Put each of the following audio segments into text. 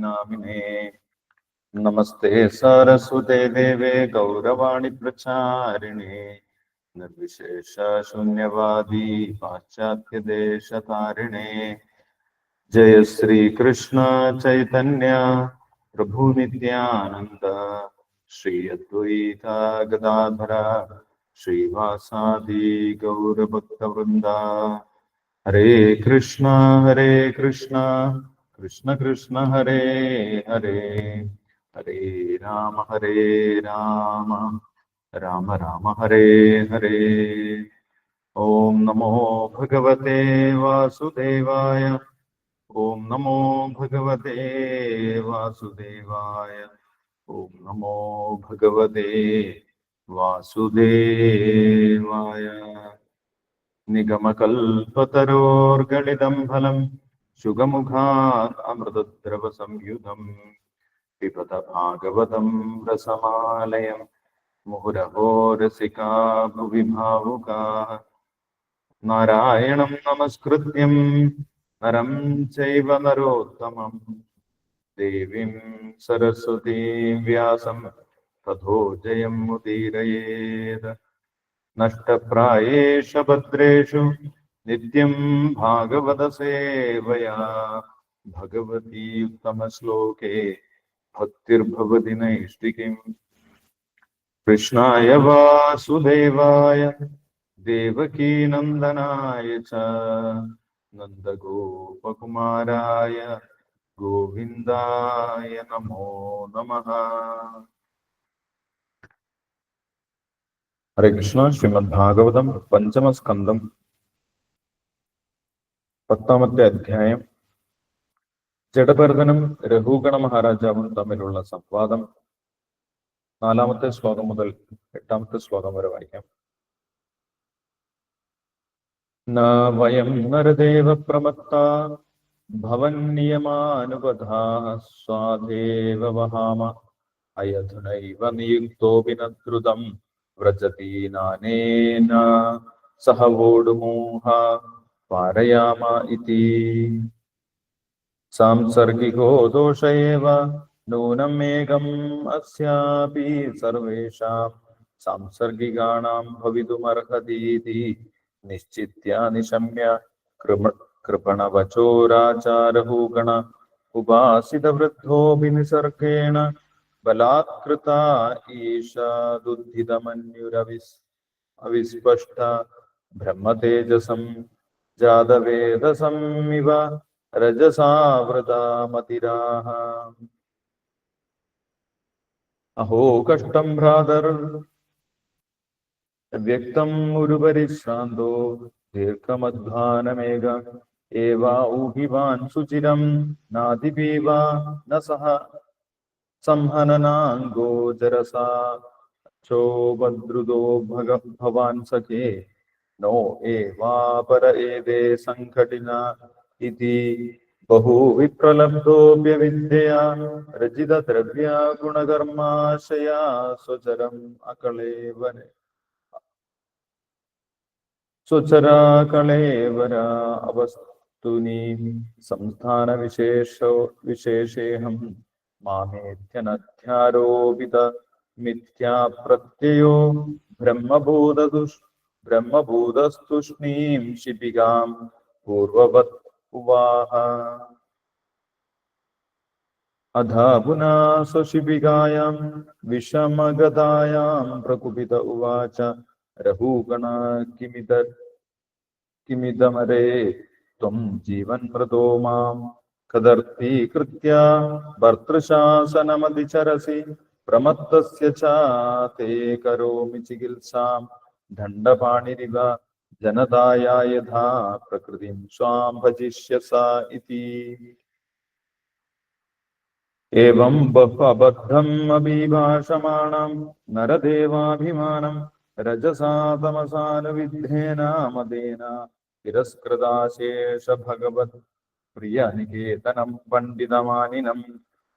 नामिने। नमस्ते सरस्वते देवे गौरवाणि प्रचारिणे। निर्विशेष शून्यवादी पाश्चात्यदेशतारिणे। जय श्री कृष्ण चैतन्य, प्रभु नित्यानंद श्री अद्वैता गदाधर श्रीवासादि गौरभक्तवृंदा हरे कृष्ण हरे कृष्ण। कृष्ण कृष्ण हरे हरे हरे राम हरे राम राम राम हरे हरे। ॐ नमो भगवते वासुदेवाय ॐ नमो भगवते वासुदेवाय ॐ नमो भगवते वासुदेवाय। निगमकल्पतरोर्गलितं फलं शुगमुखात् अमृतद्रवसंयुधम् पिबत भागवतं रसमालयम् मुहुरहो रसिका भुवि भावुकाः नारायणं नमस्कृत्यं नरं चैव नरोत्तमं देवीं सरस्वतीं व्यासं तथो जयं मुदीरयेत् नष्टप्रायेष भद्रेषु नित्यं भागवत सेवया। भगवती उत्तम श्लोके भक्तिर्भवति नैष्टिकीम् कृष्णाय वासुदेवाय। देवकीनन्दनाय च। नन्दगोपकुमाराय। गोविन्दाय नमो नमः। हरे कृष्ण, श्रीमद्भागवतं पञ्चमस्कन्दम्। പത്താമത്തെ അധ്യായം. ജഡഭരതനും രഘുഗണ മഹാരാജാവും തമ്മിലുള്ള സംവാദം. നാലാമത്തെ ശ്ലോകം മുതൽ എട്ടാമത്തെ ശ്ലോകം വരെ വായിക്കാം. വയം നരദേവ പ്രമത്ത ഭവന്നിയമാനുപധാ സ്വാധേവ വഹാമ അയധുനൈവ നിയുക്തോപി നദ്രുതം വ്രജതി നാനേന സഹ വോടുമോഹ पारयाम सांसर्गिको दोष एव नूनमेकम् अस्यापि सर्वेषां सांसर्गिकाणां भवितुमर्हतीति। निश्चित्या निशम्य कृप कृपणवचोराचारहूगण उपासितवृद्धोऽपि निसर्गेण, बलात्कृता ईशादुद्धितमन्युरविस् अविस्पष्ट ब्रह्मतेजसम् രജസാവൃതാമതിരാഹ അഹോ കഷ്ടം ഭ്രാതർ വ്യക്തം ഉരുപരിശ്രാന്തോ ദീർഘമധ്വാനമേക ഏവാ ഊഹിവാൻ സുചിരം നാദിപീവ ന സഹ സംഹനനാംഗോചരസാ ചോപദ്രുതോ ഭഗ ഭവാൻ സഖേ നോ ഏവാപര ഏതേ സംഘടിന ഇതി ബഹു വിപ്രലബ്ധോപ്യവിദ്യയാ രചിത ദ്രവ്യ ഗുണകർമാശയാ സ്വചരം അകളേവനെ സ്വചരാകളേവര അവസ്തുനി സംസ്ഥാന വിശേഷോ വിശേഷേഹം മാമേത്യനധ്യാരോപിത മിഥ്യാപ്രത്യയോ ബ്രഹ്മഭൂതദുഷ് ബ്രഹ്മഭൂതസ്തുഷ്ണീം ശിപികാം പൂർവവത് ഉവാഹ അധ പുനാ സ്വശിപികായാം വിഷമഗതായാം പ്രകുപിത ഉവാച രഹൂഗണ കിമിത കിമിതമരേ ത്വം ജീവൻ മൃതോ മാം കദർത്തീകൃത്യ ഭർത്തൃശാസനമതിചരസി പ്രമത്തസ്യ ച തേ കരോമി ചികിത്സാം ദണ്ഡപാണിരിവ ജനതായ യഥാ പ്രകൃതിം സ്വാം ഭജിഷ്യസ ഇതി. ഏവം ബഹു അബദ്ധം അഭിഭാഷമാണം നരദേവാഭിമാനം രജസാ തമസാനുവിദ്ധേന മദേന തിരസ്കൃതാശേഷ ഭഗവത് പ്രിയ നികേതനം പണ്ഡിതമാനിനം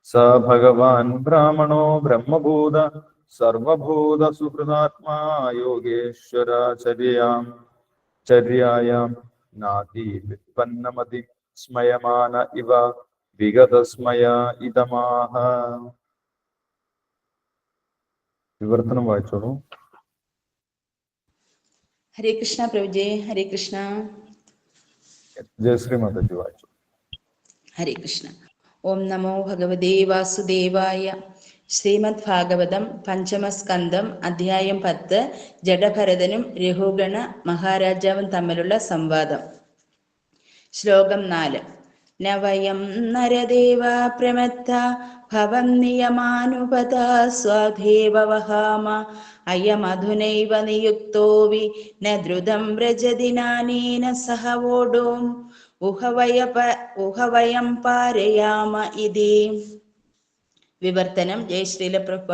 സ ഭഗവാൻ ബ്രാഹ്മണോ ബ്രഹ്മഭൂത സർവഭൂത സുഹൃതാത്മാ യോഗേശ്വരാചര്യാം ചര്യായാം നാദി വിത്പന്നമതി സ്മയമാന ഇവ വിഗതസ്മയ ഇതമാഹ. വിവർത്തനം വായിച്ചോളൂ. ഹരേ കൃഷ്ണ പ്രഭുജേ ഹരേ കൃഷ്ണ. ജയശ്രീ മാതാജി വായിച്ചു. ഹരേ കൃഷ്ണ. ഓം നമോ ഭഗവതേ വാസുദേവായ ശ്രീമദ് ഭാഗവതം പഞ്ചമസ്കന്ധം അധ്യായം പത്ത് ജഡഭരതനും രഘുഗണ മഹാരാജാവും തമ്മിലുള്ള സംവാദം. ശ്ലോകം നാല്. നവയം നരദേവ പ്രമത്ത ഭവം നിയമാനുപത സ്വധേവ വഹാമ അയമധുനൈവ നിയുക്തോ വി ന ദ്രുതം വ്രജദിനാനീന സഹ ഓടോം ഉഹവയ ഉഹവയം പാരയാമ ഇതി. വിവർത്തനം. ജയശ്രീല പ്രഭ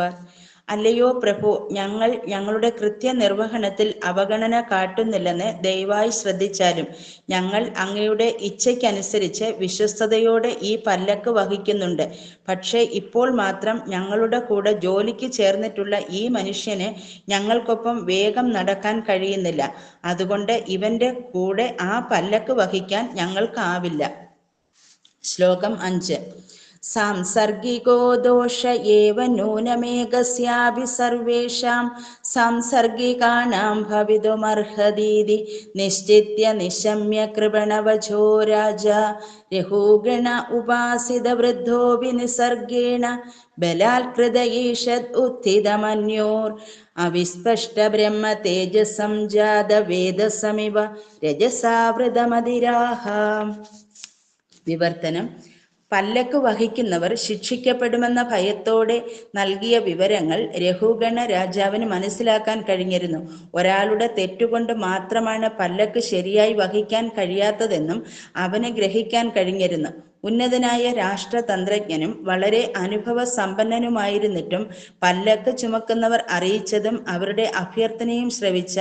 അല്ലയോ പ്രഭു ഞങ്ങൾ ഞങ്ങളുടെ കൃത്യനിർവഹണത്തിൽ അവഗണന കാട്ടുന്നില്ലെന്ന് ദയവായി ശ്രദ്ധിച്ചാലും ഞങ്ങൾ അങ്ങയുടെ ഇച്ഛയ്ക്കനുസരിച്ച് വിശ്വസ്തയോടെ ഈ പല്ലക്ക് വഹിക്കുന്നുണ്ട്. പക്ഷേ ഇപ്പോൾ മാത്രം ഞങ്ങളുടെ കൂടെ ജോലിക്ക് ചേർന്നിട്ടുള്ള ഈ മനുഷ്യന് ഞങ്ങൾക്കൊപ്പം വേഗം നടക്കാൻ കഴിയുന്നില്ല. അതുകൊണ്ട് ഇവന്റെ കൂടെ ആ പല്ലക്ക് വഹിക്കാൻ ഞങ്ങൾക്കാവില്ല ശ്ലോകം അഞ്ച്. സാംസർഗികോ ദോഷ ഏവ നൂനമേകസ്യാഭി സർവേഷാം. സാംസർഗികാണാം ഭവിതുമർഹതീതി. നിശ്ചിത്യ നിശമ്യ കൃപണവചോ രാജ. രഹൂഗണ ഉപാസിത വൃദ്ധോപി നിസർഗേണ. ബലാത്കൃത ഈഷത് ഉത്ഥിതമന്യോർ. അവിസ്പഷ്ട ബ്രഹ്മ തേജസം ജാത വേദസമിവ രജസാവൃതമതിരാഹ. വിവർത്തനം. പല്ലക്ക് വഹിക്കുന്നവർ ശിക്ഷിക്കപ്പെടുമെന്ന ഭയത്തോടെ നൽകിയ വിവരങ്ങൾ രഘുഗണ രാജാവിന് മനസ്സിലാക്കാൻ കഴിഞ്ഞിരുന്നു. ഒരാളുടെ തെറ്റുകൊണ്ട് മാത്രമാണ് പല്ലക്ക് ശരിയായി വഹിക്കാൻ കഴിയാത്തതെന്നും അവന് ഗ്രഹിക്കാൻ കഴിഞ്ഞിരുന്നു. ഉന്നതനായ രാഷ്ട്രതന്ത്രജ്ഞനും വളരെ അനുഭവ സമ്പന്നനുമായിരുന്നിട്ടും പല്ലക്ക് ചുമക്കുന്നവർ അറിയിച്ചതും അവരുടെ അഭ്യർത്ഥനയും ശ്രവിച്ച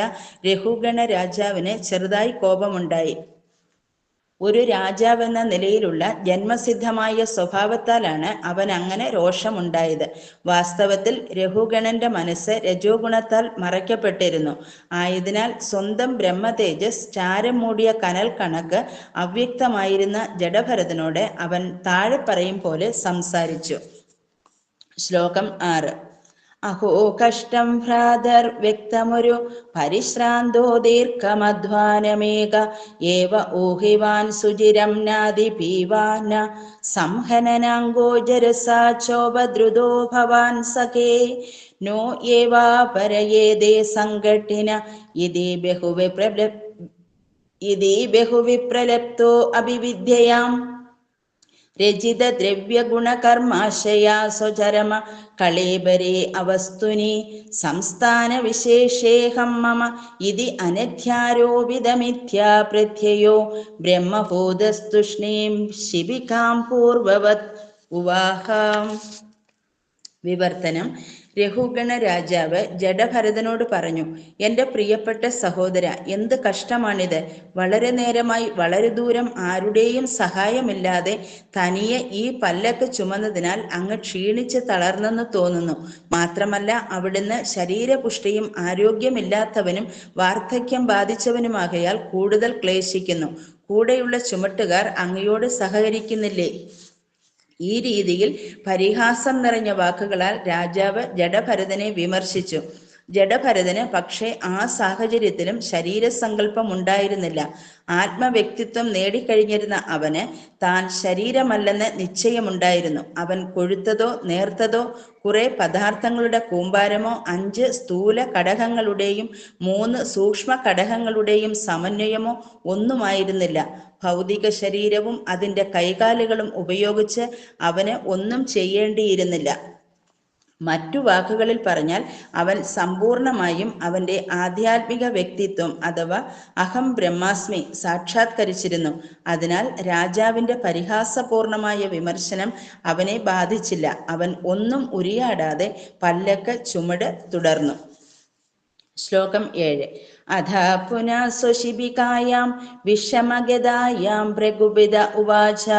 രഘുഗണ രാജാവിന് ചെറുതായി കോപമുണ്ടായി. ഒരു രാജാവെന്ന നിലയിലുള്ള ജന്മസിദ്ധമായ സ്വഭാവത്താലാണ് അവൻ അങ്ങനെ രോഷമുണ്ടായത്. വാസ്തവത്തിൽ രഘുഗണന്റെ മനസ്സ് രജോ ഗുണത്താൽ മറയ്ക്കപ്പെട്ടിരുന്നു. ആയതിനാൽ സ്വന്തം ബ്രഹ്മതേജസ് ചാരം മൂടിയ കനൽ കണക്ക് അവ്യക്തമായിരുന്ന ജഡഭരതനോട് അവൻ താഴെ പറയും പോലെ സംസാരിച്ചു. ശ്ലോകം ആറ്. അഹോ കഷ്ടം ഭ്രാതർ വ്യക്തമൊരു പരിശ്രാന്തോ ദീർഘമധ്വാനമേക. ഏവ ഊഹിവാൻ സുചിരം നാദി പീവാന. സംഹനനാങ്കോജരസാ ചോപദ്രുതോ ഭവാൻ സഖേ. നോ ഏവാ പരയേതേ സംഘട്ടിന. ഇതി ബഹുവിപ്രല ഇതി ബഹുവിപ്രലപ്തോ അഭിവിദ്യയാം. രചിത ദ്രവ്യഗുണകർമാശയാ സ്വചരമ. കളേബരേ അവസ്തുനി. സംസ്ഥാന വിശേഷേഹം മമ. ഇതി അനധ്യാരോപിതമിഥ്യാ പ്രത്യയോ ബ്രഹ്മഭൂതസ്തുഷ്ണീം ശിബികാം പൂർവവത്. ഉവാഹാം. വിവർത്തനം. രഘുഗണ രാജാവ് ജഡഭരതനോട് പറഞ്ഞു എന്റെ പ്രിയപ്പെട്ട സഹോദര എന്ത് കഷ്ടമാണിത്? വളരെ നേരമായി വളരെ ദൂരം ആരുടെയും സഹായമില്ലാതെ തനിയെ ഈ പല്ലക്ക് ചുമന്നതിനാൽ അങ്ങ് ക്ഷീണിച്ച് തളർന്നെന്ന് തോന്നുന്നു. മാത്രമല്ല അവിടുന്ന് ശരീരപുഷ്ടിയും ആരോഗ്യമില്ലാത്തവനും വാർദ്ധക്യം ബാധിച്ചവനുമാകയാൽ കൂടുതൽ ക്ലേശിക്കുന്നു. കൂടെയുള്ള ചുമട്ടുകാർ അങ്ങയോട് സഹകരിക്കുന്നില്ലേ? ഈ രീതിയിൽ പരിഹാസം നിറഞ്ഞ വാക്കുകളാൽ രാജാവ് ജഡഭരതനെ വിമർശിച്ചു. ജഡഭരതന് പക്ഷേ ആ സാഹചര്യത്തിലും ശരീരസങ്കല്പം ഉണ്ടായിരുന്നില്ല ആത്മവ്യക്തിത്വം നേടിക്കഴിഞ്ഞിരുന്ന അവന് താൻ ശരീരമല്ലെന്ന് നിശ്ചയമുണ്ടായിരുന്നു. അവൻ കൊഴുത്തതോ നേർത്തതോ കുറെ പദാർത്ഥങ്ങളുടെ കൂമ്പാരമോ അഞ്ച് സ്ഥൂല ഘടകങ്ങളുടെയും മൂന്ന് സൂക്ഷ്മ ഘടകങ്ങളുടെയും സമന്വയമോ ഒന്നുമായിരുന്നില്ല. ഭൗതിക ശരീരവും അതിന്റെ കൈകാലുകളും ഉപയോഗിച്ച് അവന് ഒന്നും ചെയ്യേണ്ടിയിരുന്നില്ല. മറ്റു വാക്കുകളിൽ പറഞ്ഞാൽ അവൻ സമ്പൂർണമായും അവന്റെ ആധ്യാത്മിക വ്യക്തിത്വം അഥവാ അഹം ബ്രഹ്മാസ്മി സാക്ഷാത്കരിച്ചിരുന്നു. അതിനാൽ രാജാവിന്റെ പരിഹാസപൂർണമായ വിമർശനം അവനെ ബാധിച്ചില്ല. അവൻ ഒന്നും ഉരിയാടാതെ പല്ലക്ക് ചുമട് തുടർന്നു. ശ്ലോകം ഏഴ്. സ്വശിബികായാം വിഷമഗതായാം പ്രകുപിത ഉവാച.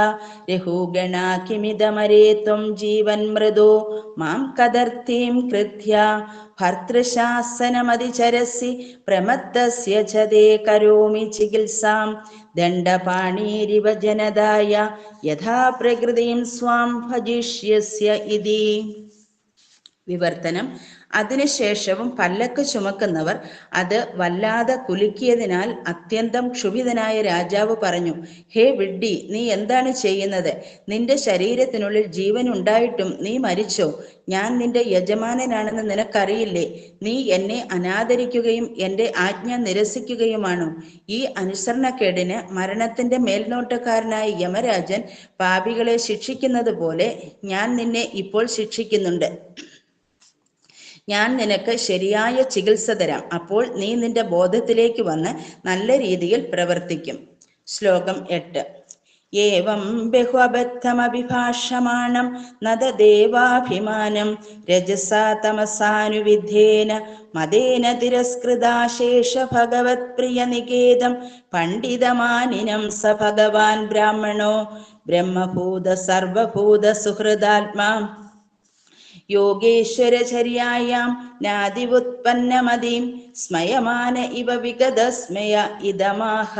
രഘുഗണ കിമിതമരേ ത്വം ജീവൻ മൃദോ. മാം കദർത്തിം കൃത്യ. ഭർത്തൃശാസനമതിചരസി പ്രമത്തസ്യ ചതേ കരോമി ചികിത്സാം. ദണ്ഡപാണീരിവ ജനതായ യഥാ പ്രകൃതിം സ്വാം ഭജിഷ്യസ്യ ഇതി. വിവർത്തനം. അതിനുശേഷവും പല്ലക്ക് ചുമക്കുന്നവർ അത് വല്ലാതെ കുലുക്കിയതിനാൽ അത്യന്തം ക്ഷുഭിതനായ രാജാവ് പറഞ്ഞു ഹേ വിഡ്ഡി നീ എന്താണ് ചെയ്യുന്നത്? നിന്റെ ശരീരത്തിനുള്ളിൽ ജീവൻ ഉണ്ടായിട്ടും നീ മരിച്ചോ? ഞാൻ നിന്റെ യജമാനനാണെന്ന് നിനക്കറിയില്ലേ? നീ എന്നെ അനാദരിക്കുകയും എന്റെ ആജ്ഞ നിരസിക്കുകയുമാണോ? ഈ അനുസരണക്കേടിന് മരണത്തിന്റെ മേൽനോട്ടക്കാരനായ യമരാജൻ പാപികളെ ശിക്ഷിക്കുന്നത് പോലെ ഞാൻ നിന്നെ ഇപ്പോൾ ശിക്ഷിക്കുന്നുണ്ട്. ഞാൻ നിനക്ക് ശരിയായ ചികിത്സ തരാം. അപ്പോൾ നീ നിന്റെ ബോധത്തിലേക്ക് വന്ന് നല്ല രീതിയിൽ പ്രവർത്തിക്കും. ശ്ലോകം എട്ട്. ഏവം ബഹുഅബദ്ധമഭിഭാഷമാണം നദദേവാഭിമാനം രജസാ തമസാനുവിധേന തിരസ്കൃതാശേഷ ഭഗവത് പ്രിയ നികേതം പണ്ഡിതമാനിനം സ ഭഗവാൻ ബ്രാഹ്മണോ ബ്രഹ്മഭൂത സർവഭൂത സുഹൃദാത്മാ യോഗേശ്വരചര്യായാം നാദിവുത്പന്നമതിം സ്മയമാന ഇവ വിഗതസ്മയ ഇതമാഹ.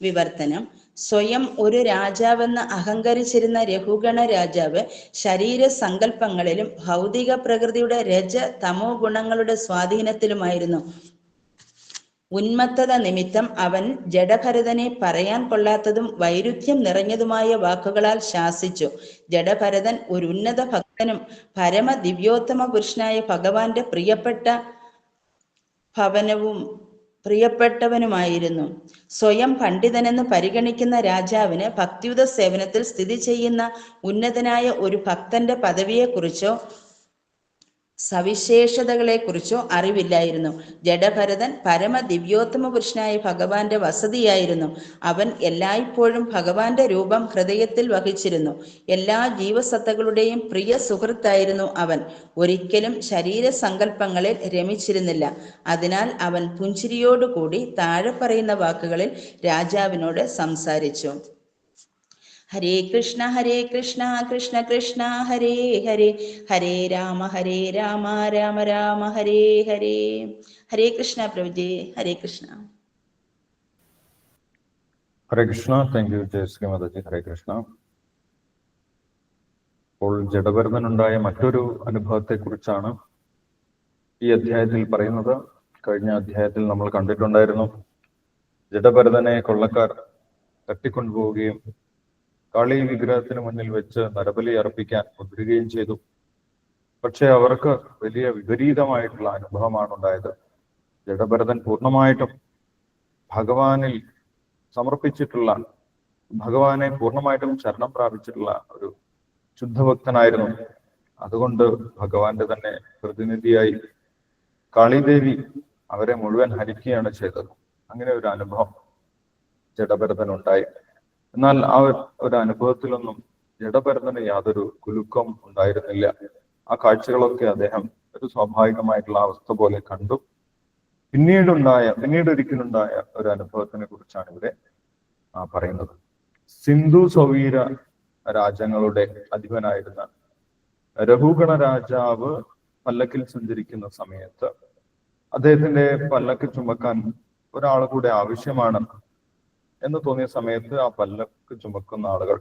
വിവർത്തനം. സ്വയം ഒരു രാജാവെന്ന് അഹങ്കരിച്ചിരുന്ന രഘുഗണ രാജാവ് ശരീര സങ്കല്പങ്ങളിലും ഭൗതിക പ്രകൃതിയുടെ രജ തമോ ഗുണങ്ങളുടെ സ്വാധീനത്തിലുമായിരുന്നു. ഉന്മത്തത നിമിത്തം അവൻ ജഡഭരതനെ പറയാൻ കൊള്ളാത്തതും വൈരുദ്ധ്യം നിറഞ്ഞതുമായ വാക്കുകളാൽ ശാസിച്ചു. ജഡഭരതൻ ഒരു ഉന്നത ഭക്തനും പരമ ദിവ്യോത്തമ പുരുഷനായ ഭഗവാന്റെ പ്രിയപ്പെട്ട ഭവനവും പ്രിയപ്പെട്ടവനുമായിരുന്നു. സ്വയം പണ്ഡിതനെന്ന് പരിഗണിക്കുന്ന രാജാവിന് ഭക്തിയുത സേവനത്തിൽ സ്ഥിതി ചെയ്യുന്ന ഉന്നതനായ ഒരു ഭക്തന്റെ പദവിയെക്കുറിച്ചോ സവിശേഷതകളെക്കുറിച്ചോ അറിവില്ലായിരുന്നു. ജഡഭരതൻ പരമ ദിവ്യോത്തമ പുരുഷനായ ഭഗവാന്റെ വസതിയായിരുന്നു. അവൻ എല്ലായ്പ്പോഴും ഭഗവാന്റെ രൂപം ഹൃദയത്തിൽ വഹിച്ചിരുന്നു. എല്ലാ ജീവസത്തകളുടെയും പ്രിയ സുഹൃത്തായിരുന്നു അവൻ. ഒരിക്കലും ശരീര സങ്കല്പങ്ങളിൽ രമിച്ചിരുന്നില്ല. അതിനാൽ അവൻ പുഞ്ചിരിയോടുകൂടി താഴെ പറയുന്ന വാക്കുകളിൽ രാജാവിനോട് സംസാരിച്ചു. ഹരേ കൃഷ്ണ ഹരേ കൃഷ്ണ കൃഷ്ണ കൃഷ്ണ ഹരേ ഹരേ. ഹരേ രാമ ഹരേ രാമ രാമ രാമ ഹരേ ഹരേ. ഹരേ കൃഷ്ണ പ്രഭുജി ഹരേ കൃഷ്ണ. ഹരേ കൃഷ്ണ താങ്ക് യു ജയശ്രീ മാതാജി. ഹരേ കൃഷ്ണ. അപ്പോൾ ജഡഭരതനുണ്ടായ മറ്റൊരു അനുഭവത്തെ കുറിച്ചാണ് ഈ അധ്യായത്തിൽ പറയുന്നത്. കഴിഞ്ഞ അധ്യായത്തിൽ നമ്മൾ കണ്ടിട്ടുണ്ടായിരുന്നു. ജഡഭരതനെ കൊള്ളക്കാർ തട്ടിക്കൊണ്ടുപോവുകയും കാളി വിഗ്രഹത്തിന് മുന്നിൽ വെച്ച് നരബലി അർപ്പിക്കാൻ മുതിരുകയും ചെയ്തു. പക്ഷെ അവർക്ക് വലിയ വിപരീതമായിട്ടുള്ള അനുഭവമാണ് ഉണ്ടായത് ജഡഭരതൻ പൂർണമായിട്ടും ഭഗവാനിൽ സമർപ്പിച്ചിട്ടുള്ള ഭഗവാനെ പൂർണമായിട്ടും ശരണം പ്രാപിച്ചിട്ടുള്ള ഒരു ശുദ്ധഭക്തനായിരുന്നു. അതുകൊണ്ട് ഭഗവാന്റെ തന്നെ പ്രതിനിധിയായി കാളിദേവി അവരെ മുഴുവൻ ഹരിക്കുകയാണ് ചെയ്തത്. അങ്ങനെ ഒരു അനുഭവം ജഡഭരതനുണ്ടായി. എന്നാൽ ആ ഒരു അനുഭവത്തിലൊന്നും ജഡഭരതന് യാതൊരു കുലുക്കം ഉണ്ടായിരുന്നില്ല. ആ കാഴ്ചകളൊക്കെ അദ്ദേഹം ഒരു സ്വാഭാവികമായിട്ടുള്ള അവസ്ഥ പോലെ കണ്ടു. പിന്നീടുണ്ടായ പിന്നീട് ഒരിക്കലുണ്ടായ ഒരു അനുഭവത്തിനെ കുറിച്ചാണ് ഇവിടെ പറയുന്നത്. സിന്ധു സൗവീര രാജ്യങ്ങളുടെ അധിപനായിരുന്ന രഘുഗണ രാജാവ് പല്ലക്കിൽ സഞ്ചരിക്കുന്ന സമയത്ത് അദ്ദേഹത്തിന്റെ പല്ലക്ക് ചുമക്കാൻ ഒരാൾ കൂടെ ആവശ്യമാണ്. എന്ന് തോന്നിയ സമയത്ത് ആ പല്ലക്ക് ചുമക്കുന്ന ആളുകൾ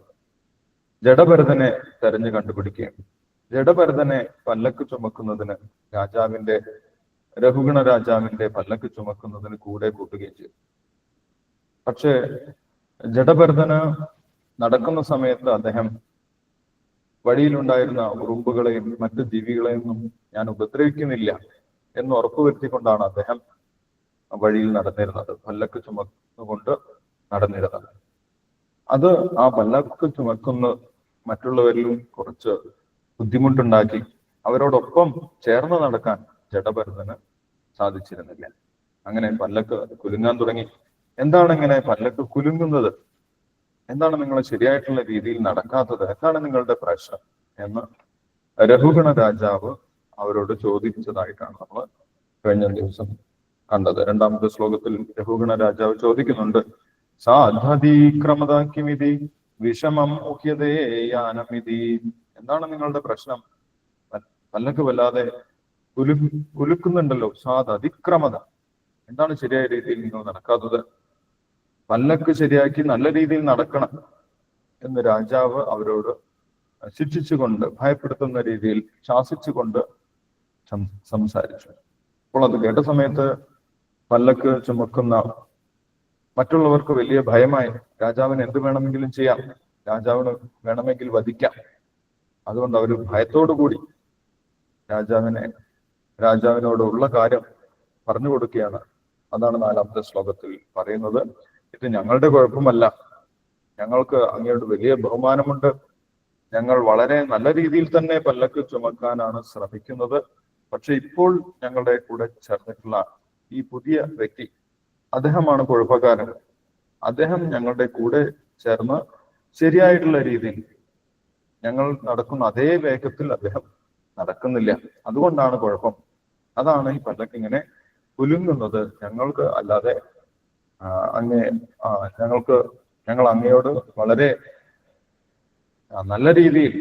ജഡഭരതനെ തെരഞ്ഞു കണ്ടുപിടിക്കുകയും ജഡഭരതനെ പല്ലക്ക് ചുമക്കുന്നതിന് രാജാവിന്റെ രഘുഗണ രാജാവിന്റെ പല്ലക്ക് ചുമക്കുന്നതിന് കൂടെ കൂട്ടുകയും ചെയ്തു. പക്ഷേ ജഡഭരതന് നടക്കുന്ന സമയത്ത് അദ്ദേഹം വഴിയിലുണ്ടായിരുന്ന ഉറുമ്പുകളെയും മറ്റു ജീവികളെയും ഒന്നും ഞാൻ ഉപദ്രവിക്കുന്നില്ല എന്ന് ഉറപ്പുവരുത്തിക്കൊണ്ടാണ് അദ്ദേഹം വഴിയിൽ നടന്നിരുന്നത്. പല്ലക്ക് ചുമന്നുകൊണ്ട് നടന്നിരുന്നത്. അത് ആ പല്ലക്ക് ചുമക്കുന്ന മറ്റുള്ളവരിലും കുറച്ച് ബുദ്ധിമുട്ടുണ്ടാക്കി അവരോടൊപ്പം ചേർന്ന് നടക്കാൻ ജഡഭരതന് സാധിച്ചിരുന്നില്ല. അങ്ങനെ പല്ലക്ക് കുലുങ്ങാൻ തുടങ്ങി. എന്താണ് ഇങ്ങനെ പല്ലക്ക് കുലുങ്ങുന്നത്? എന്താണ് നിങ്ങൾ ശരിയായിട്ടുള്ള രീതിയിൽ നടക്കാത്തത്? എന്താണ് നിങ്ങളുടെ പ്രശ്നം? എന്ന് രഘുഗണ രാജാവ് അവരോട് ചോദിച്ചതായിട്ടാണ് നമ്മൾ കഴിഞ്ഞ ദിവസം കണ്ടത്. രണ്ടാമത്തെ ശ്ലോകത്തിൽ രഘുഗണ രാജാവ് ചോദിക്കുന്നുണ്ട് സാധീക്രമത കിമിതി വിഷമം മുഖ്യതേ യാനമിതി. എന്താണ് നിങ്ങളുടെ പ്രശ്നം? പല്ലക്ക് വല്ലാതെ കുലു കുലുക്കുന്നുണ്ടല്ലോ സാധതിക്രമത എന്താണ് ശരിയായ രീതിയിൽ നിങ്ങൾ നടക്കാത്തത്? പല്ലക്ക് ശരിയാക്കി നല്ല രീതിയിൽ നടക്കണം എന്ന് രാജാവ് അവരോട് ശിക്ഷിച്ചുകൊണ്ട് ഭയപ്പെടുത്തുന്ന രീതിയിൽ ശാസിച്ചുകൊണ്ട് സംസാരിച്ചു. അപ്പോൾ അത് കേട്ട സമയത്ത് പല്ലക്ക് ചുമക്കുന്ന മറ്റുള്ളവർക്ക് വലിയ ഭയമായി. രാജാവിന് എന്ത് വേണമെങ്കിലും ചെയ്യാം. രാജാവിന് വേണമെങ്കിൽ വധിക്കാം. അതുകൊണ്ട് അവർ ഭയത്തോടു കൂടി രാജാവിനെ രാജാവിനോടുള്ള കാര്യം പറഞ്ഞു കൊടുക്കുകയാണ്. അതാണ് നാലാമത്തെ ശ്ലോകത്തിൽ പറയുന്നത്. ഇത് ഞങ്ങളുടെ കുഴപ്പമല്ല. ഞങ്ങൾക്ക് അങ്ങയോട് വലിയ ബഹുമാനമുണ്ട്. ഞങ്ങൾ വളരെ നല്ല രീതിയിൽ തന്നെ പല്ലക്ക് ചുമക്കാനാണ് ശ്രമിക്കുന്നത്. പക്ഷെ ഇപ്പോൾ ഞങ്ങളുടെ കൂടെ ചേർന്നിട്ടുള്ള ഈ പുതിയ വ്യക്തി അദ്ദേഹമാണ് കുഴപ്പക്കാരൻ. അദ്ദേഹം ഞങ്ങളുടെ കൂടെ ചേർന്ന് ശരിയായിട്ടുള്ള രീതിയിൽ ഞങ്ങൾ നടക്കുന്ന അതേ വേഗത്തിൽ അദ്ദേഹം നടക്കുന്നില്ല. അതുകൊണ്ടാണ് കുഴപ്പം. അതാണ് ഈ പല്ലക്ക് ഇങ്ങനെ കുലുങ്ങുന്നത്. ഞങ്ങൾക്ക് അല്ലാതെ അങ്ങേ ഞങ്ങൾക്ക് ഞങ്ങൾ അങ്ങയോട് വളരെ നല്ല രീതിയിൽ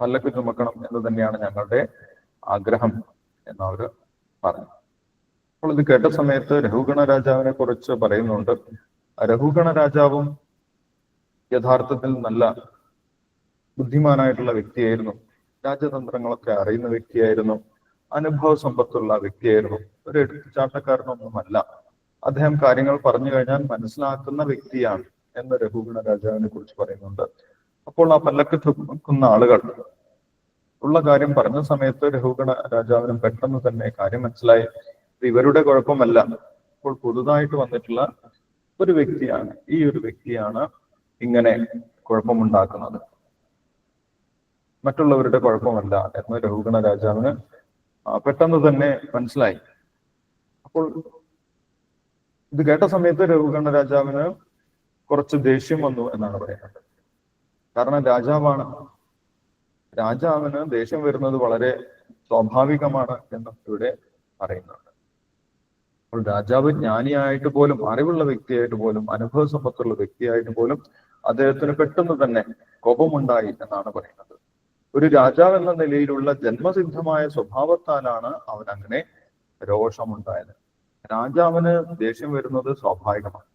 പല്ലക്ക് ചുമക്കണം എന്ന് തന്നെയാണ് ഞങ്ങളുടെ ആഗ്രഹം എന്നവർ പറഞ്ഞു അപ്പോൾ ഇത് കേട്ട സമയത്ത് രഘുഗണ രാജാവിനെ കുറിച്ച് പറയുന്നുണ്ട്. രഘുഗണ രാജാവും യഥാർത്ഥത്തിൽ നല്ല ബുദ്ധിമാനായിട്ടുള്ള വ്യക്തിയായിരുന്നു. രാജതന്ത്രങ്ങളൊക്കെ അറിയുന്ന വ്യക്തിയായിരുന്നു. അനുഭവ സമ്പത്തുള്ള വ്യക്തിയായിരുന്നു. ഒരു എടുത്തുചാട്ടക്കാരനൊന്നുമല്ല അദ്ദേഹം കാര്യങ്ങൾ പറഞ്ഞു കഴിഞ്ഞാൽ മനസ്സിലാക്കുന്ന വ്യക്തിയാണ് എന്ന് രഘുഗണ രാജാവിനെ കുറിച്ച് പറയുന്നുണ്ട്. അപ്പോൾ ആ പല്ലക്ക് തുക്കുന്ന ആളുകൾ ഉള്ള കാര്യം പറഞ്ഞ സമയത്ത് രഘുഗണ രാജാവിനും പെട്ടെന്ന് തന്നെ കാര്യം മനസ്സിലായി. ഇവരുടെ കുഴപ്പമല്ല. ഇപ്പോൾ പുതുതായിട്ട് വന്നിട്ടുള്ള ഒരു വ്യക്തിയാണ് ഈ ഒരു വ്യക്തിയാണ് ഇങ്ങനെ കുഴപ്പമുണ്ടാക്കുന്നത്. മറ്റുള്ളവരുടെ കുഴപ്പമല്ല എന്ന് രഘുഗണ രാജാവിന് പെട്ടെന്ന് തന്നെ മനസ്സിലായി. അപ്പോൾ ഇത് കേട്ട സമയത്ത് രഘുഗണ രാജാവിന് കുറച്ച് ദേഷ്യം വന്നു എന്നാണ് പറയുന്നത്. കാരണം രാജാവാണ്. രാജാവിന് ദേഷ്യം വരുന്നത് വളരെ സ്വാഭാവികമാണ് എന്ന് ഇവിടെ പറയുന്നുണ്ട്. അപ്പോൾ രാജാവ് ജ്ഞാനിയായിട്ട് പോലും അറിവുള്ള വ്യക്തിയായിട്ട് പോലും അനുഭവ സമ്പത്തുള്ള വ്യക്തിയായിട്ട് പോലും അദ്ദേഹത്തിന് പെട്ടെന്ന് തന്നെ കോപമുണ്ടായി എന്നാണ് പറയുന്നത്. ഒരു രാജാവ് എന്ന നിലയിലുള്ള ജന്മസിദ്ധമായ സ്വഭാവത്താലാണ് അവൻ അങ്ങനെ രോഷമുണ്ടായത്. രാജാവിന് ദേഷ്യം വരുന്നത് സ്വാഭാവികമാണ്.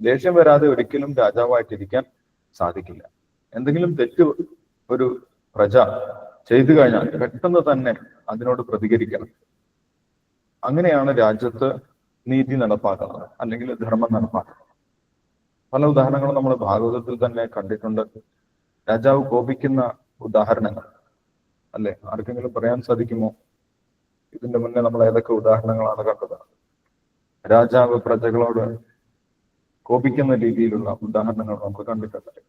ദേഷ്യം വരാതെ ഒരിക്കലും രാജാവായിട്ടിരിക്കാൻ സാധിക്കില്ല. എന്തെങ്കിലും തെറ്റ് ഒരു പ്രജ ചെയ്തു കഴിഞ്ഞാൽ പെട്ടെന്ന് തന്നെ അതിനോട് പ്രതികരിക്കണം. അങ്ങനെയാണ് രാജ്യത്ത് നീതി നടപ്പാക്കുന്നത് അല്ലെങ്കിൽ ധർമ്മം നടപ്പാക്കുന്നത്. പല ഉദാഹരണങ്ങളും നമ്മൾ ഭാഗവതത്തിൽ തന്നെ കണ്ടിട്ടുണ്ട്. രാജാവ് കോപിക്കുന്ന ഉദാഹരണങ്ങൾ അല്ലെ? ആർക്കെങ്കിലും പറയാൻ സാധിക്കുമോ? ഇതിന്റെ മുന്നേ നമ്മൾ ഏതൊക്കെ ഉദാഹരണങ്ങളാണ് കണ്ടത്? രാജാവ് പ്രജകളോട് കോപിക്കുന്ന രീതിയിലുള്ള ഉദാഹരണങ്ങൾ നമുക്ക് കണ്ടിട്ടുണ്ട്.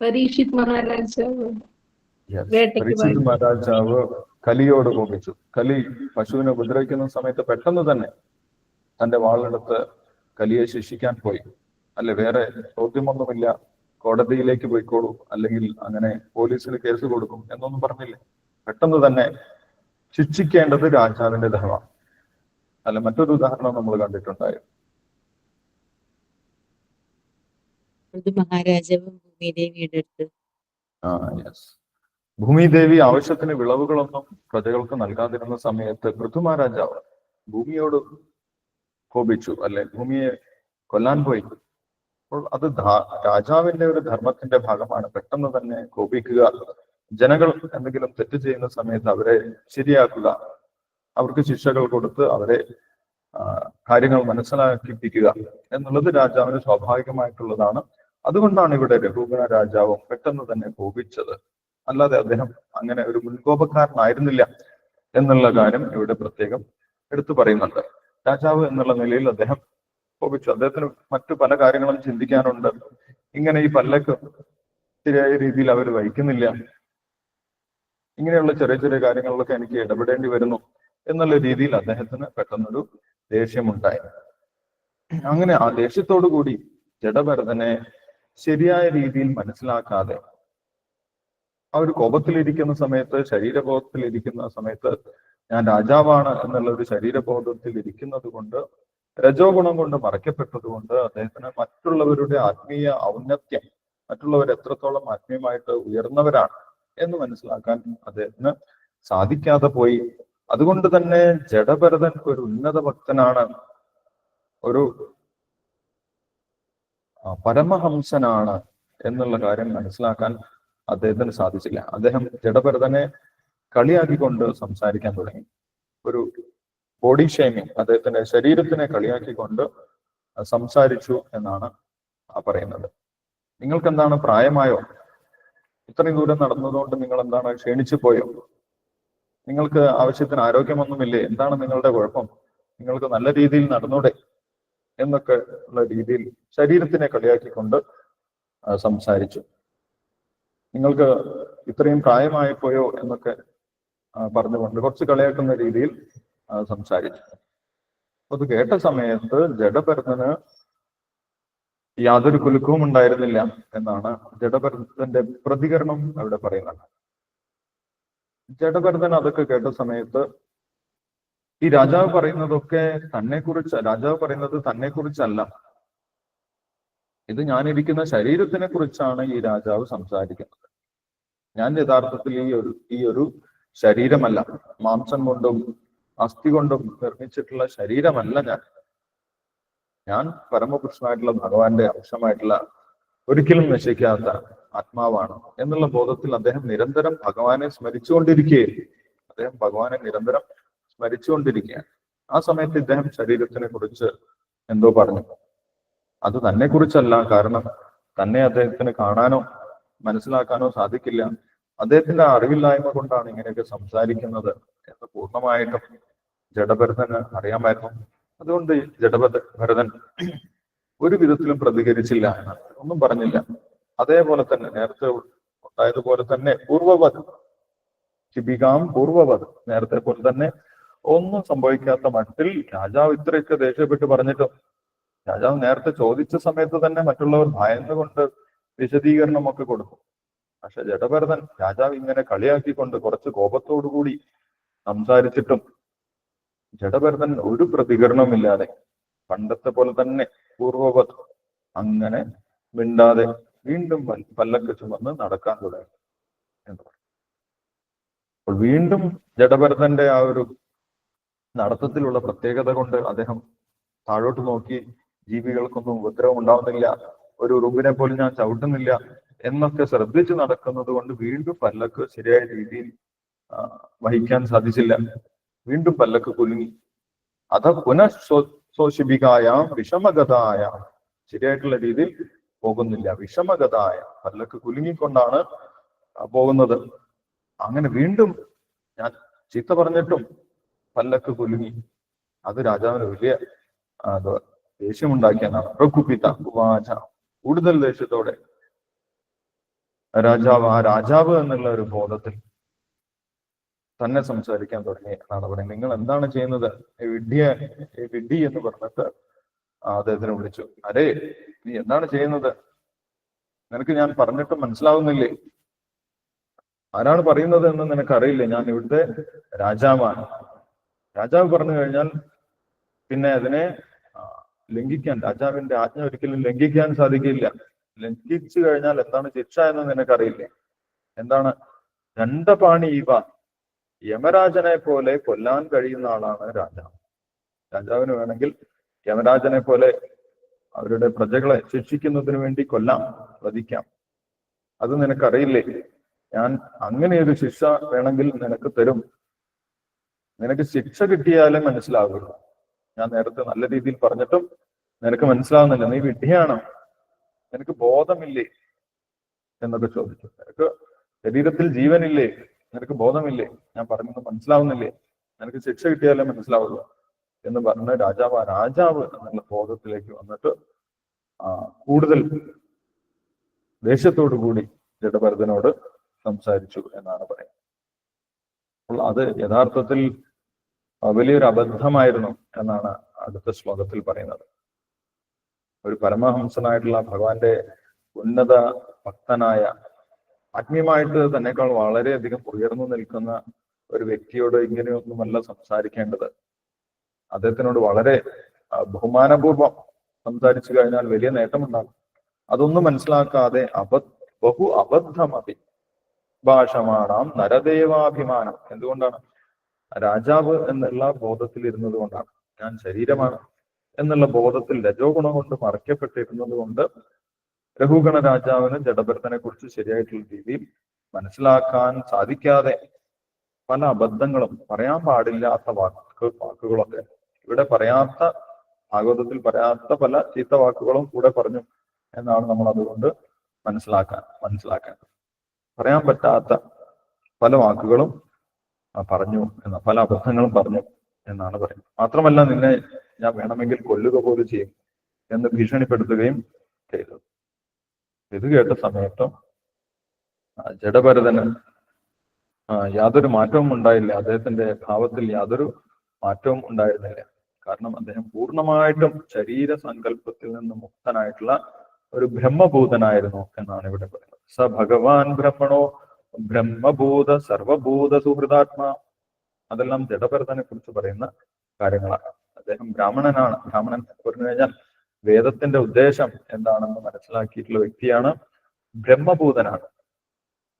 പരീക്ഷിത് മഹാരാജാവ് മഹാരാജാവ് കലിയോട് കോപിച്ചു. കലി പശുവിനെ ഉപദ്രവിക്കുന്ന സമയത്ത് പെട്ടെന്ന് തന്നെ തന്റെ വാളെടുത്ത് കലിയെ ശിക്ഷിക്കാൻ പോയി. അല്ലെ വേറെ ചോദ്യമൊന്നുമില്ല. കോടതിയിലേക്ക് പോയിക്കോളൂ. അല്ലെങ്കിൽ അങ്ങനെ പോലീസിൽ കേസ് കൊടുക്കും എന്നൊന്നും പറഞ്ഞില്ല? പെട്ടെന്ന് തന്നെ ശിക്ഷിക്കേണ്ടത് രാജാവിന്റെ ധർമ്മമാണ് അല്ല മറ്റൊരു ഉദാഹരണം നമ്മൾ കണ്ടിട്ടുണ്ടായിരുന്നു മഹാരാജാവ് മഹാരാജാവും ഭൂമിദേവിയുടെ അടുത്ത് ആ യെസ് ഭൂമിദേവി ആവശ്യത്തിന് വിളവുകളൊന്നും പ്രജകൾക്ക് നൽകാതിരുന്ന സമയത്ത് പൃഥുമഹാരാജാവ് ഭൂമിയോട് കോപിച്ചു അല്ലെ ഭൂമിയെ കൊല്ലാൻ പോയി. അപ്പോൾ അത് രാജാവിന്റെ ഒരു ധർമ്മത്തിന്റെ ഭാഗമാണ്. പെട്ടെന്ന് തന്നെ കോപിക്കുക ജനങ്ങൾ എന്തെങ്കിലും തെറ്റ് ചെയ്യുന്ന സമയത്ത് അവരെ ശരിയാക്കുക അവർക്ക് ശിക്ഷകൾ കൊടുത്ത് അവരെ കാര്യങ്ങൾ മനസ്സിലാക്കിപ്പിക്കുക എന്നുള്ളത് രാജാവിന് സ്വാഭാവികമായിട്ടുള്ളതാണ്. അതുകൊണ്ടാണ് ഇവിടെ രഘുഗണ രാജാവും പെട്ടെന്ന് തന്നെ കോപിച്ചത്. അല്ലാതെ അദ്ദേഹം അങ്ങനെ ഒരു മുൻകോപക്കാരനായിരുന്നില്ല എന്നുള്ള കാര്യം ഇവിടെ പ്രത്യേകം എടുത്തു പറയുന്നുണ്ട്. രാജാവ് എന്നുള്ള നിലയിൽ അദ്ദേഹം കോപിച്ചു. അദ്ദേഹത്തിന് മറ്റു പല കാര്യങ്ങളും ചിന്തിക്കാനുണ്ട്. ഇങ്ങനെ ഈ പല്ലക്ക് ശരിയായ രീതിയിൽ അവർ വഹിക്കുന്നില്ല. ഇങ്ങനെയുള്ള ചെറിയ ചെറിയ കാര്യങ്ങളിലൊക്കെ എനിക്ക് ഇടപെടേണ്ടി വരുന്നു എന്നുള്ള രീതിയിൽ അദ്ദേഹത്തിന് പെട്ടെന്നൊരു ദേഷ്യമുണ്ടായി. അങ്ങനെ ആ ദേഷ്യത്തോടു കൂടി ജഡഭരതനെ ശരിയായ രീതിയിൽ മനസ്സിലാക്കാതെ ആ ഒരു കോപത്തിലിരിക്കുന്ന സമയത്ത് ശരീരബോധത്തിലിരിക്കുന്ന സമയത്ത് ഞാൻ രാജാവാണ് എന്നുള്ള ഒരു ശരീരബോധത്തിൽ ഇരിക്കുന്നത് കൊണ്ട് രജോ ഗുണം കൊണ്ട് മറയ്ക്കപ്പെട്ടതുകൊണ്ട് അദ്ദേഹത്തിന് മറ്റുള്ളവരുടെ ആത്മീയ ഔന്നത്യം മറ്റുള്ളവർ എത്രത്തോളം ആത്മീയമായിട്ട് ഉയർന്നവരാണ് എന്ന് മനസ്സിലാക്കാൻ അദ്ദേഹത്തിന് സാധിക്കാതെ പോയി. അതുകൊണ്ട് തന്നെ ജഡഭരതൻ ഒരു ഉന്നത ഭക്തനാണ് ഒരു പരമഹംസനാണ് എന്നുള്ള കാര്യം മനസ്സിലാക്കാൻ അദ്ദേഹത്തിന് സാധിച്ചില്ല. അദ്ദേഹം ജഡഭരതനെ കളിയാക്കിക്കൊണ്ട് സംസാരിക്കാൻ തുടങ്ങി. ഒരു ബോഡി ഷേമിങ് അദ്ദേഹത്തിന്റെ ശരീരത്തിനെ കളിയാക്കിക്കൊണ്ട് സംസാരിച്ചു എന്നാണ് പറയുന്നത്. നിങ്ങൾക്ക് എന്താണ് പ്രായമായോ? ഇത്രയും ദൂരം നടന്നതുകൊണ്ട് നിങ്ങൾ എന്താണ് ക്ഷീണിച്ചു പോയോ? നിങ്ങൾക്ക് ആവശ്യത്തിന് ആരോഗ്യമൊന്നുമില്ലേ? എന്താണ് നിങ്ങളുടെ കുഴപ്പം? നിങ്ങൾക്ക് നല്ല രീതിയിൽ നടന്നൂടെ? എന്നൊക്കെ ഉള്ള രീതിയിൽ ശരീരത്തിനെ കളിയാക്കിക്കൊണ്ട് സംസാരിച്ചു. നിങ്ങൾക്ക് ഇത്രയും പ്രായമായി പോയോ എന്നൊക്കെ പറഞ്ഞുകൊണ്ട് കുറച്ച് കളിയാക്കുന്ന രീതിയിൽ സംസാരിച്ചു. അത് കേട്ട സമയത്ത് ജഡഭരതന് യാതൊരു കുലുക്കവും ഉണ്ടായിരുന്നില്ല എന്നാണ് ജഡഭരതന്റെ പ്രതികരണം അവിടെ പറയുന്നത്. ജഡഭരതൻ അതൊക്കെ കേട്ട സമയത്ത് ഈ രാജാവ് പറയുന്നതൊക്കെ തന്നെ കുറിച്ച് രാജാവ് പറയുന്നത് തന്നെ കുറിച്ചല്ല ഇത് ഞാനിരിക്കുന്ന ശരീരത്തിനെ കുറിച്ചാണ് ഈ രാജാവ് സംസാരിക്കുന്നത്. ഞാൻ യഥാർത്ഥത്തിൽ ഈ ഒരു ഈ ഒരു ശരീരമല്ല. മാംസം കൊണ്ടും അസ്ഥി കൊണ്ടും നിർമ്മിച്ചിട്ടുള്ള ശരീരമല്ല ഞാൻ. ഞാൻ പരമപുരുഷനായിട്ടുള്ള ഭഗവാന്റെ അംശമായിട്ടുള്ള ഒരിക്കലും നശിക്കാത്ത ആത്മാവാണ് എന്നുള്ള ബോധത്തിൽ അദ്ദേഹം നിരന്തരം ഭഗവാനെ സ്മരിച്ചുകൊണ്ടിരിക്കുകയും അദ്ദേഹം ഭഗവാനെ നിരന്തരം സ്മരിച്ചുകൊണ്ടിരിക്കുകയാണ്. ആ സമയത്ത് ഇദ്ദേഹം ശരീരത്തിനെ കുറിച്ച് എന്തോ പറഞ്ഞു. അത് തന്നെ കുറിച്ചല്ല കാരണം തന്നെ അദ്ദേഹത്തിന് കാണാനോ മനസ്സിലാക്കാനോ സാധിക്കില്ല. അദ്ദേഹത്തിന്റെ അറിവില്ലായ്മ കൊണ്ടാണ് ഇങ്ങനെയൊക്കെ സംസാരിക്കുന്നത് എന്ന് പൂർണമായിട്ടും ജഡഭരതന് അറിയാമായിരുന്നു. അതുകൊണ്ട് ജഡഭരതൻ ഭരതൻ ഒരു വിധത്തിലും പ്രതികരിച്ചില്ല എന്നാണ് ഒന്നും പറഞ്ഞില്ല. അതേപോലെ തന്നെ നേരത്തെ ഉണ്ടായതുപോലെ തന്നെ പൂർവവത് ശിബികാം പൂർവവത് നേരത്തെ പോലെ തന്നെ ഒന്നും സംഭവിക്കാത്ത മട്ടിൽ രാജാവ് ഇത്രയൊക്കെ ദേഷ്യപ്പെട്ട് പറഞ്ഞിട്ടും രാജാവ് നേരത്തെ ചോദിച്ച സമയത്ത് തന്നെ മറ്റുള്ളവർ ഭയന്നുകൊണ്ട് വിശദീകരണമൊക്കെ കൊടുക്കും. പക്ഷെ ജഡഭരതൻ രാജാവ് ഇങ്ങനെ കളിയാക്കിക്കൊണ്ട് കുറച്ച് കോപത്തോടുകൂടി സംസാരിച്ചിട്ടും ജഡഭരതൻ ഒരു പ്രതികരണമില്ലാതെ പണ്ടത്തെ പോലെ തന്നെ പൂർവവത് അങ്ങനെ മിണ്ടാതെ വീണ്ടും പല്ലക്ക് ചുമന്ന് നടക്കാൻ തുടങ്ങി എന്ന് പറഞ്ഞു. അപ്പോൾ വീണ്ടും ജഡഭരതന്റെ ആ ഒരു നടത്തത്തിലുള്ള പ്രത്യേകത കൊണ്ട് അദ്ദേഹം താഴോട്ട് നോക്കി ജീവികൾക്കൊന്നും ഉപദ്രവം ഉണ്ടാവുന്നില്ല ഒരു റൂമിനെ പോലും ഞാൻ ചവിട്ടുന്നില്ല എന്നൊക്കെ ശ്രദ്ധിച്ച് നടക്കുന്നത് കൊണ്ട് വീണ്ടും പല്ലക്ക് ശരിയായ രീതിയിൽ വഹിക്കാൻ സാധിച്ചില്ല. വീണ്ടും പല്ലക്ക് കുലുങ്ങി. അത പുനഃ സ്വശിബികായ വിഷമഗതായ ശരിയായിട്ടുള്ള രീതിയിൽ പോകുന്നില്ല. വിഷമഗതായ പല്ലക്ക് കുലുങ്ങിക്കൊണ്ടാണ് പോകുന്നത്. അങ്ങനെ വീണ്ടും ഞാൻ ചീത്ത പറഞ്ഞിട്ടും പല്ലക്ക് കുലുങ്ങി. അത് രാജാവിന് വലിയ ദേഷ്യമുണ്ടാക്കിയെന്നാണ്. പ്രകുപിത ഉവാച. കൂടുതൽ ദേഷ്യത്തോടെ. രാജാവ് ആ രാജാവ് എന്നുള്ള ഒരു ബോധത്തിൽ തന്നെ സംസാരിക്കാൻ തുടങ്ങി എന്നാണ് പറയുന്നത്. നിങ്ങൾ എന്താണ് ചെയ്യുന്നത്? വിഡ്ഢിയ വിഡ്ഢി എന്ന് പറഞ്ഞിട്ട് അദ്ദേഹത്തിനെ വിളിച്ചു. അരേ നീ എന്താണ് ചെയ്യുന്നത്? നിനക്ക് ഞാൻ പറഞ്ഞിട്ട് മനസ്സിലാവുന്നില്ലേ? ആരാണ് പറയുന്നത് എന്ന് നിനക്കറിയില്ലേ? ഞാൻ ഇവിടുത്തെ രാജാവാണ്. രാജാവ് പറഞ്ഞു കഴിഞ്ഞാൽ പിന്നെ അതിനെ ലംഘിക്കാൻ രാജാവിന്റെ ആജ്ഞ ഒരിക്കലും ലംഘിക്കാൻ സാധിക്കില്ല. ലംഘിച്ചു കഴിഞ്ഞാൽ എന്താണ് ശിക്ഷ എന്ന് നിനക്കറിയില്ലേ? എന്താണ്? രണ്ടപാണി ഇവ. യമരാജനെ പോലെ കൊല്ലാൻ കഴിയുന്ന ആളാണ് രാജാവ്. രാജാവിന് വേണമെങ്കിൽ യമരാജനെ പോലെ അവരുടെ പ്രജകളെ ശിക്ഷിക്കുന്നതിന് വേണ്ടി കൊല്ലാം വധിക്കാം. അത് നിനക്കറിയില്ലേ? ഞാൻ അങ്ങനെ ഒരു ശിക്ഷ വേണമെങ്കിൽ നിനക്ക് തരും. നിനക്ക് ശിക്ഷ കിട്ടിയാലേ മനസ്സിലാവുള്ളൂ. ഞാൻ നേരത്തെ നല്ല രീതിയിൽ പറഞ്ഞിട്ടും നിനക്ക് മനസ്സിലാവുന്നില്ല. നീ വിഡ്ഢിയാണോ? നിനക്ക് ബോധമില്ലേ? എന്നൊക്കെ ചോദിച്ചു. നിനക്ക് ശരീരത്തിൽ ജീവനില്ലേ? നിനക്ക് ബോധമില്ലേ? ഞാൻ പറഞ്ഞത് മനസ്സിലാവുന്നില്ലേ? നിനക്ക് ശിക്ഷ കിട്ടിയാലേ മനസ്സിലാവുള്ളൂ എന്ന് പറഞ്ഞ രാജാവ് ആ രാജാവ് എന്നുള്ള ബോധത്തിലേക്ക് വന്നിട്ട് ആ കൂടുതൽ ദേഷ്യത്തോടു കൂടി ജഡഭരതനോട് സംസാരിച്ചു എന്നാണ് പറയുന്നത്. അപ്പോൾ അത് യഥാർത്ഥത്തിൽ വലിയൊരു അബദ്ധമായിരുന്നു എന്നാണ് അടുത്ത ശ്ലോകത്തിൽ പറയുന്നത്. ഒരു പരമഹംസനായിട്ടുള്ള ഭഗവാന്റെ ഉന്നത ഭക്തനായ ആത്മീയമായിട്ട് തന്നെക്കാൾ വളരെയധികം ഉയർന്നു നിൽക്കുന്ന ഒരു വ്യക്തിയോട് ഇങ്ങനെയൊന്നുമല്ല സംസാരിക്കേണ്ടത്. അദ്ദേഹത്തിനോട് വളരെ ബഹുമാനപൂർവം സംസാരിച്ചു കഴിഞ്ഞാൽ വലിയ നേട്ടമുണ്ടാകും. അതൊന്നും മനസ്സിലാക്കാതെ അബ ബഹു അബദ്ധമതി ഭാഷമാണാം നരദേവാഭിമാനം. എന്തുകൊണ്ടാണ്? രാജാവ് എന്നുള്ള ബോധത്തിൽ ഇരുന്നത് കൊണ്ടാണ് ഞാൻ ശരീരമാണ് എന്നുള്ള ബോധത്തിൽ രജോ ഗുണം കൊണ്ട് മറയ്ക്കപ്പെട്ടിരുന്നത് കൊണ്ട് രഘുഗണ രാജാവിന് ജഡഭരതനെ കുറിച്ച് ശരിയായിട്ടുള്ള രീതിയിൽ മനസ്സിലാക്കാൻ സാധിക്കാതെ പല അബദ്ധങ്ങളും പറയാൻ പാടില്ലാത്ത വാക്ക് വാക്കുകളൊക്കെ. ഇവിടെ പറയാത്ത ഭാഗവതത്തിൽ പറയാത്ത പല ചീത്ത വാക്കുകളും കൂടെ പറഞ്ഞു എന്നാണ് നമ്മൾ അതുകൊണ്ട് മനസ്സിലാക്കാൻ. മനസ്സിലാക്കേണ്ടത് പറയാൻ പറ്റാത്ത പല വാക്കുകളും പറഞ്ഞു എന്ന പല അബദ്ധങ്ങളും പറഞ്ഞു എന്നാണ് പറയുന്നത്. മാത്രമല്ല നിന്നെ ഞാൻ വേണമെങ്കിൽ കൊല്ലുക പോലും ചെയ്യും എന്ന് ഭീഷണിപ്പെടുത്തുകയും ചെയ്തു. ഇത് കേട്ട സമയത്ത് ജഡഭരതന് യാതൊരു മാറ്റവും ഉണ്ടായില്ല. അദ്ദേഹത്തിന്റെ ഭാവത്തിൽ യാതൊരു മാറ്റവും ഉണ്ടായിരുന്നില്ല. കാരണം അദ്ദേഹം പൂർണമായിട്ടും ശരീര സങ്കല്പത്തിൽ നിന്ന് മുക്തനായിട്ടുള്ള ഒരു ബ്രഹ്മഭൂതനായിരുന്നു എന്നാണ് ഇവിടെ പറയുന്നത്. സ ഭഗവാൻ ബ്രഹ്മണോ ബ്രഹ്മഭൂത സർവഭൂത സുഹൃതാത്മാ. അതെല്ലാം ജഡഭരതനെ കുറിച്ച് പറയുന്ന കാര്യങ്ങളാണ്. അദ്ദേഹം ബ്രാഹ്മണനാണ്. ബ്രാഹ്മണൻ പറഞ്ഞു കഴിഞ്ഞാൽ വേദത്തിന്റെ ഉദ്ദേശം എന്താണെന്ന് മനസ്സിലാക്കിയിട്ടുള്ള വ്യക്തിയാണ് ബ്രഹ്മഭൂതനാണ്.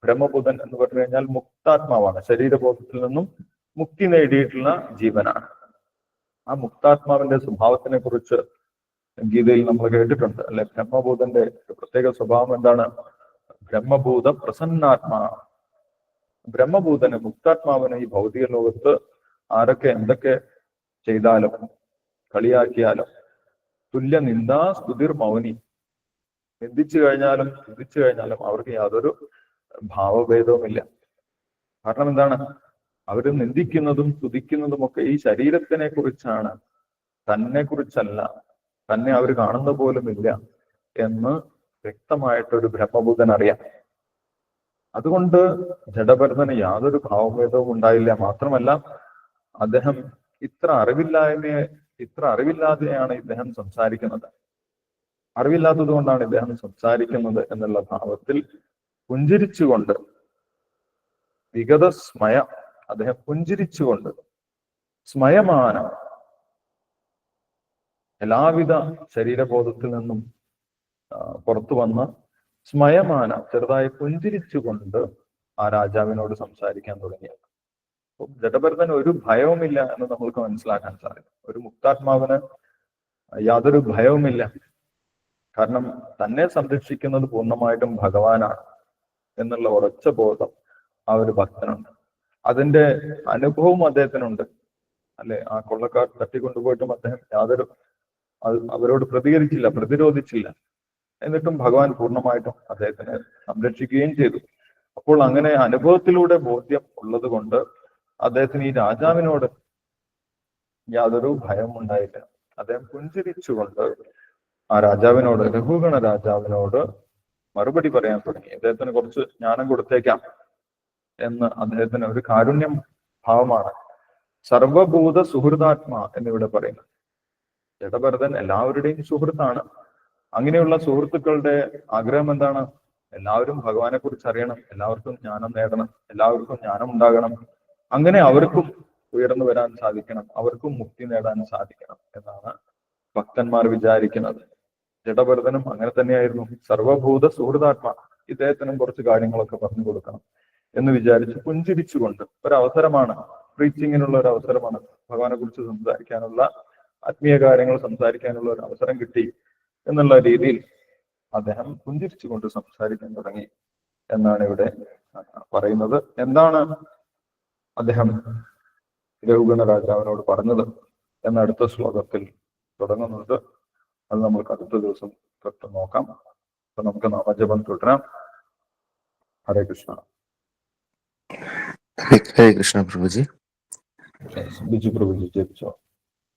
ബ്രഹ്മഭൂതൻ എന്ന് പറഞ്ഞു കഴിഞ്ഞാൽ മുക്താത്മാവാണ്. ശരീരബോധത്തിൽ നിന്നും മുക്തി നേടിയിട്ടുള്ള ജീവനാണ്. ആ മുക്താത്മാവിന്റെ സ്വഭാവത്തിനെ കുറിച്ച് ഗീതയിൽ നമ്മൾ കേട്ടിട്ടുണ്ട്. അല്ലെ ബ്രഹ്മഭൂതന്റെ പ്രത്യേക സ്വഭാവം എന്താണ്? ബ്രഹ്മഭൂത പ്രസന്നാത്മാ. ബ്രഹ്മഭൂതന് മുക്താത്മാവിന് ഈ ഭൗതിക ലോകത്ത് ആരൊക്കെ എന്തൊക്കെ ചെയ്താലും കളിയാക്കിയാലും തുല്യ നിന്ദാ സ്തുതിർ മൗനി. നിന്ദിച്ചു കഴിഞ്ഞാലും സ്തുതിച്ചു കഴിഞ്ഞാലും അവർക്ക് യാതൊരു ഭാവഭേദവുമില്ല. കാരണം എന്താണ്? അവർ നിന്ദിക്കുന്നതും സ്തുതിക്കുന്നതും ഒക്കെ ഈ ശരീരത്തിനെ കുറിച്ചാണ്. തന്നെ കുറിച്ചല്ല തന്നെ അവർ കാണുന്ന പോലും ഇല്ല എന്ന് വ്യക്തമായിട്ടൊരു ബ്രഹ്മബുദ്ധൻ അറിയാം. അതുകൊണ്ട് ജഡഭരതന് യാതൊരു ഭാവഭേദവും ഉണ്ടായില്ല. മാത്രമല്ല അദ്ദേഹം ഇത്ര അറിവില്ലായ്മയെ ഇത്ര അറിവില്ലാതെയാണ് ഇദ്ദേഹം സംസാരിക്കുന്നത്. അറിവില്ലാത്തത് കൊണ്ടാണ് ഇദ്ദേഹം സംസാരിക്കുന്നത് എന്നുള്ള ഭാവത്തിൽ പുഞ്ചിരിച്ചുകൊണ്ട് വിഗത സ്മയ അദ്ദേഹം പുഞ്ചിരിച്ചുകൊണ്ട് സ്മയമാനം എല്ലാവിധ ശരീരബോധത്തിൽ നിന്നും പുറത്തു വന്ന് സ്മയമാന ചെറുതായി പുഞ്ചിരിച്ചുകൊണ്ട് ആ രാജാവിനോട് സംസാരിക്കാൻ തുടങ്ങിയത് ജഡഭരതന് ഒരു ഭയവുമില്ല എന്ന് നമ്മൾക്ക് മനസ്സിലാക്കാൻ സാധിക്കും. ഒരു മുക്താത്മാവിന് യാതൊരു ഭയവുമില്ല. കാരണം തന്നെ സംരക്ഷിക്കുന്നത് പൂർണമായിട്ടും ഭഗവാനാണ് എന്നുള്ള ഉറച്ച ബോധം ആ ഒരു ഭക്തനുണ്ട്. അതിന്റെ അനുഭവവും അദ്ദേഹത്തിനുണ്ട്. അല്ലെ? ആ കൊള്ളക്കാർ തട്ടിക്കൊണ്ടുപോയിട്ടും അദ്ദേഹം യാതൊരു അവരോട് പ്രതികരിച്ചില്ല പ്രതിരോധിച്ചില്ല. എന്നിട്ടും ഭഗവാൻ പൂർണമായിട്ടും അദ്ദേഹത്തിനെ സംരക്ഷിക്കുകയും ചെയ്തു. അപ്പോൾ അങ്ങനെ അനുഭവത്തിലൂടെ ബോധ്യം ഉള്ളത് കൊണ്ട് അദ്ദേഹത്തിന് ഈ രാജാവിനോട് യാതൊരു ഭയം ഉണ്ടായില്ല. അദ്ദേഹം പുഞ്ചിരിച്ചുകൊണ്ട് ആ രാജാവിനോട് രഘുഗണ രാജാവിനോട് മറുപടി പറയാൻ തുടങ്ങി. അദ്ദേഹത്തിന് കുറച്ച് ജ്ഞാനം കൊടുത്തേക്കാം എന്ന് അദ്ദേഹത്തിന് ഒരു കാരുണ്യം ഭാവമാണ്. സർവഭൂത സുഹൃതാത്മാ എന്നിവിടെ പറയുന്നത് ജഡഭരതൻ എല്ലാവരുടെയും സുഹൃത്താണ്. അങ്ങനെയുള്ള സുഹൃത്തുക്കളുടെ ആഗ്രഹം എന്താണ്? എല്ലാവരും ഭഗവാനെ കുറിച്ച് അറിയണം. എല്ലാവർക്കും ജ്ഞാനം നേടണം. എല്ലാവർക്കും ജ്ഞാനം ഉണ്ടാകണം. അങ്ങനെ അവർക്കും ഉയർന്നു വരാൻ സാധിക്കണം. അവർക്കും മുക്തി നേടാൻ സാധിക്കണം എന്നാണ് ഭക്തന്മാർ വിചാരിക്കുന്നത്. ജഡഭരതനും അങ്ങനെ തന്നെയായിരുന്നു. സർവഭൂത സുഹൃതാത്മ ഇദ്ദേഹത്തിനും കുറച്ച് കാര്യങ്ങളൊക്കെ പറഞ്ഞു കൊടുക്കണം എന്ന് വിചാരിച്ച് പുഞ്ചിരിച്ചുകൊണ്ട് ഒരവസരമാണ് പ്രീച്ചിങ്ങിനുള്ള ഒരു അവസരമാണ് ഭഗവാനെ കുറിച്ച് സംസാരിക്കാനുള്ള ആത്മീയ കാര്യങ്ങൾ സംസാരിക്കാനുള്ള ഒരു അവസരം കിട്ടി. എന്നുള്ള രീതിയിൽ അദ്ദേഹം പുഞ്ചിരിച്ചുകൊണ്ട് സംസാരിക്കാൻ തുടങ്ങി എന്നാണ് ഇവിടെ പറയുന്നത്. എന്താണ് അദ്ദേഹം രഘുഗണ രാജാവിനോട് പറഞ്ഞത് എന്ന അടുത്ത ശ്ലോകത്തിൽ തുടങ്ങുന്നത്? അത് നമുക്ക് അടുത്ത ദിവസം തൊട്ട് നോക്കാം. അപ്പൊ നമുക്ക് നാമജപം തുടരാം. ഹരേ കൃഷ്ണ. ഹരേ കൃഷ്ണ പ്രഭുജി. ബിജു പ്രഭുജി ജപിച്ചോ.